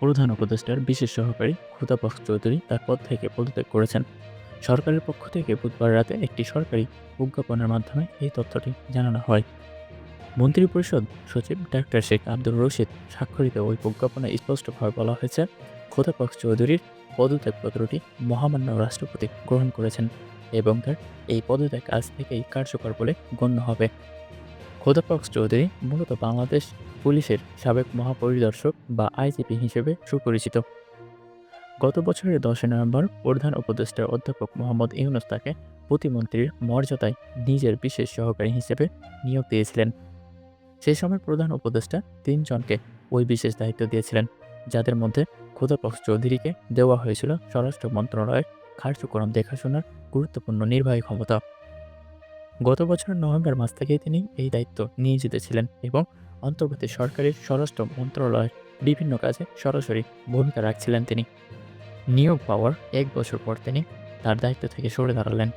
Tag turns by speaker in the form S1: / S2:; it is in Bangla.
S1: প্রধান উপদেষ্টার বিশেষ সহকারী খুদাবক্স চৌধুরী তার পদ থেকে পদত্যাগ করেছেন। সরকারের পক্ষ থেকে বুধবার রাতে একটি সরকারি প্রজ্ঞাপনের মাধ্যমে এই তথ্যটি জানানো হয়। মন্ত্রিপরিষদ সচিব ডাক্তার শেখ আব্দুর রশিদ স্বাক্ষরিত ওই প্রজ্ঞাপনে স্পষ্টভাবে বলা হয়েছে খোদাবক্স চৌধুরীর পদত্যাগপত্রটি মহামান্য রাষ্ট্রপতি গ্রহণ করেছেন এবং তার এই পদত্যাগ আজ থেকেই কার্যকর বলে গণ্য হবে। খোদাবক্স চৌধুরী মূলত বাংলাদেশ পুলিশের সাবেক মহাপরিদর্শক বা আইজিপি হিসেবে সুপরিচিত। গত বছরের দশই নভেম্বর প্রধান উপদেষ্টা অধ্যাপক মোহাম্মদ ইউনুস তাকে প্রতিমন্ত্রীর মর্যাদায় নিজের বিশেষ সহকারী হিসেবে নিয়োগ দিয়েছিলেন। সেই সময় প্রধান উপদেষ্টা তিনজনকে ওই বিশেষ দায়িত্ব দিয়েছিলেন, যাদের মধ্যে খোদাবক্স চৌধুরীকে দেওয়া হয়েছিল স্বরাষ্ট্র মন্ত্রণালয়ের কার্যক্রম দেখাশোনার গুরুত্বপূর্ণ নির্বাহী ক্ষমতা। গত বছর নভেম্বর মাস থেকেই তিনি এই দায়িত্ব নিয়ে জিতেছিলেন এবং অন্তর্বর্তী সরকারের স্বরাষ্ট্র মন্ত্রণালয়ের বিভিন্ন কাজে সরাসরি ভূমিকা রাখছিলেন তিনি। নিয়োগ পাওয়ার এক বছর পর তিনি তার দায়িত্ব থেকে সরে দাঁড়ালেন।